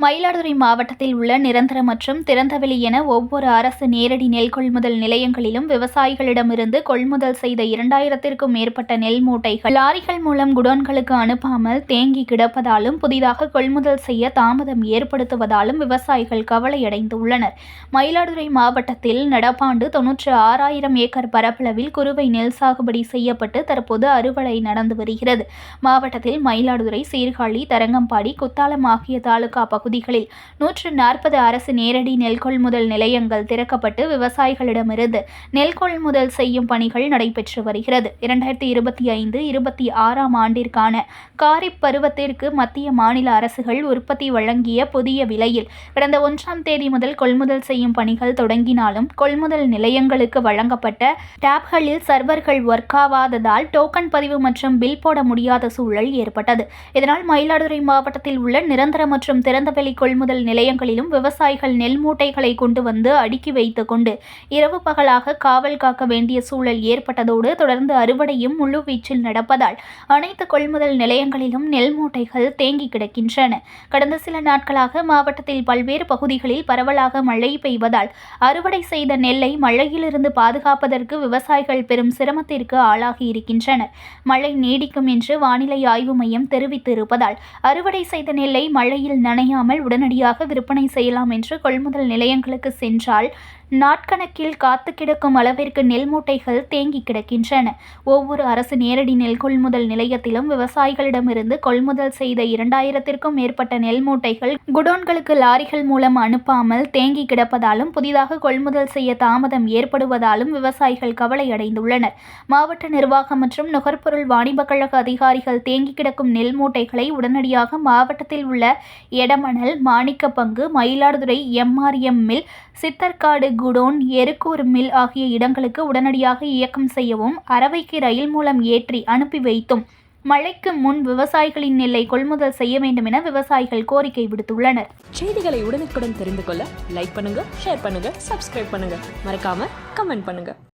மயிலாடுதுறை மாவட்டத்தில் உள்ள நிரந்தர மற்றும் திறந்தவெளி என ஒவ்வொரு அரசு நேரடி நெல் கொள்முதல் நிலையங்களிலும் விவசாயிகளிடமிருந்து கொள்முதல் செய்த இரண்டாயிரத்திற்கும் மேற்பட்ட நெல் மூட்டைகள் லாரிகள் மூலம் குடோன்களுக்கு அனுப்பாமல் தேங்கி கிடப்பதாலும் புதிதாக கொள்முதல் செய்ய தாமதம் ஏற்படுத்துவதாலும் விவசாயிகள் கவலையடைந்துள்ளனர். மயிலாடுதுறை மாவட்டத்தில் நடப்பாண்டு தொன்னூற்று ஆறாயிரம் ஏக்கர் பரப்பளவில் குறுவை நெல் சாகுபடி செய்யப்பட்டு தற்போது அறுவடை நடந்து வருகிறது. மாவட்டத்தில் மயிலாடுதுறை சீர்காழி தரங்கம்பாடி குத்தாலம் ஆகிய தாலுகா பகுதிகளில் நூற்று நாற்பது அரசு நேரடி நெல் கொள்முதல் நிலையங்கள் திறக்கப்பட்டு விவசாயிகளிடமிருந்து நெல் கொள்முதல் செய்யும் பணிகள் நடைபெற்று வருகிறது. இரண்டாயிரத்தி இருபத்தி ஐந்து இருபத்தி ஆறாம் ஆண்டிற்கான காரிப் பருவத்திற்கு மத்திய மாநில அரசுகள் உற்பத்தி வழங்கிய புதிய விலையில் கடந்த ஒன்றாம் தேதி முதல் கொள்முதல் செய்யும் பணிகள் தொடங்கினாலும் கொள்முதல் நிலையங்களுக்கு வழங்கப்பட்ட டேப்களில் சர்வர்கள் ஒர்க் ஆகாததால் டோக்கன் பதிவு மற்றும் பில் போட முடியாத சூழல் ஏற்பட்டது. இதனால் மயிலாடுதுறை மாவட்டத்தில் உள்ள நிரந்தர மற்றும் திறந்த திறந்தவெளி கொள்முதல் நிலையங்களிலும் விவசாயிகள் நெல் மூட்டைகளை கொண்டு வந்து அடுக்கி வைத்து கொண்டு இரவு பகலாக காவல் காக்க வேண்டிய சூழல் ஏற்பட்டதோடு தொடர்ந்து அறுவடையும் முழுவீச்சில் நடப்பதால் அனைத்து கொள்முதல் நிலையங்களிலும் நெல் மூட்டைகள் தேங்கி கிடக்கின்றன. கடந்த சில நாட்களாக மாவட்டத்தில் பல்வேறு பகுதிகளில் பரவலாக மழை பெய்வதால் அறுவடை செய்த நெல்லை மழையிலிருந்து பாதுகாப்பதற்கு விவசாயிகள் பெரும் சிரமத்திற்கு ஆளாகி இருக்கின்றனர். மழை நீடிக்கும் என்று வானிலை ஆய்வு மையம் தெரிவித்திருப்பதால் அறுவடை செய்த நெல்லை மழையில் நனையாமல் உடனடியாக விற்பனை செய்யலாம் என்று கொள்முதல் நிலையங்களுக்கு சென்றால் நாட்கணக்கில் காத்து கிடக்கும் அளவிற்கு நெல் மூட்டைகள் தேங்கி கிடக்கின்றன. ஒவ்வொரு அரசு நேரடி நெல் கொள்முதல் நிலையத்திலும் விவசாயிகளிடமிருந்து கொள்முதல் செய்த இரண்டாயிரத்திற்கும் மேற்பட்ட நெல் மூட்டைகள் குடோன்களுக்கு லாரிகள் மூலம் அனுப்பாமல் தேங்கி கிடப்பதாலும் புதிதாக கொள்முதல் செய்ய தாமதம் ஏற்படுவதாலும் விவசாயிகள் கவலையடைந்துள்ளனர். மாவட்ட நிர்வாகம் மற்றும் நுகர்பொருள் வாணிப கழக அதிகாரிகள் தேங்கி கிடக்கும் நெல் மூட்டைகளை உடனடியாக மாவட்டத்தில் உள்ள Edamanal Manikkappangu Mayiladuthurai MRM mill Sitharkadu godown Erukkur mill ஆகிய இடங்களுக்கு உடனடியாக இயக்கம் செய்யவும் அரவைக்கு ரயில் மூலம் ஏற்றி அனுப்பி வைத்தும் மழைக்கு முன் விவசாயிகளின் நெல்லை கொள்முதல் செய்ய வேண்டும் என விவசாயிகள் கோரிக்கை விடுத்துள்ளனர். செய்திகளை உடனுக்குடன் தெரிந்து கொள்ள லைக் பண்ணுங்க ஷேர் பண்ணுங்க சப்ஸ்கிரைப் பண்ணுங்க. மறக்காம கமெண்ட் பண்ணுங்க.